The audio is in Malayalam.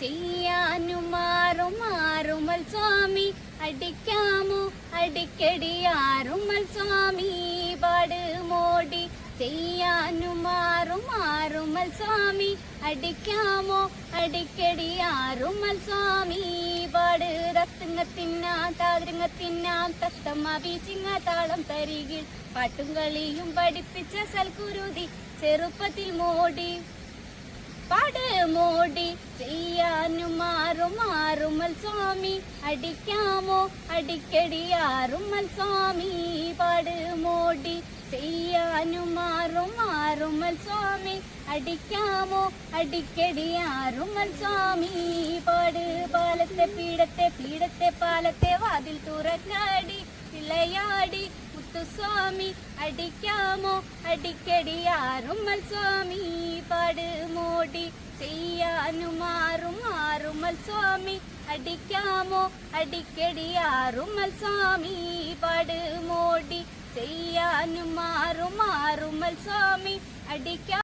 ചെയ്യാനും മാറും മാറുമൽ സ്വാമി. അടിക്കാമോ? അടിക്കടി ആറുമൽ സ്വാമി. പാട് മോടി. ചെയ്യാനും മാറും മാറുമൽ സ്വാമി. അടിക്കാമോ? അടിക്കടി ആറുമൽ സ്വാമി. പാട് താതൃങ്ങത്തിന്നാം തത്തമ്മ ബീച്ചിങ്ങ താളം തരികിൽ. പാട്ടും കളിയും പഠിപ്പിച്ച സൽക്കുരുതി ചെറുപ്പത്തിൽ മോടി. പാട് മോടി ചെയ്യാനും മാറും മാറുമൽ സ്വാമി. അടിക്കാമോ? അടിക്കടി ആറുമൽ സ്വാമി. പാട് മോടി ചെയ്യാനും മാറും മാറുമൽ സ്വാമി. അടിക്കാമോ? അടിക്കടി ആറുമൽ സ്വാമി. പാട് പാലത്തെ പീഠത്തെ പീഠത്തെ പാലത്തെ വാതിൽ തുറക്കാടി വിളയാടി മുത്തുസ്വാമി അടിക്കാമോ? അടിക്കടി ആറുമൽ സ്വാമി പാട് മോടി ചെയ്യാനും മാറും മാറുമൽ സ്വാമി. അടിക്കാമോ? അടിക്കടി ആറുമൽ സ്വാമി പാട് മോടി ചെയ്യാനും മാറും മാറുമൽ സ്വാമി. അടിക്കാ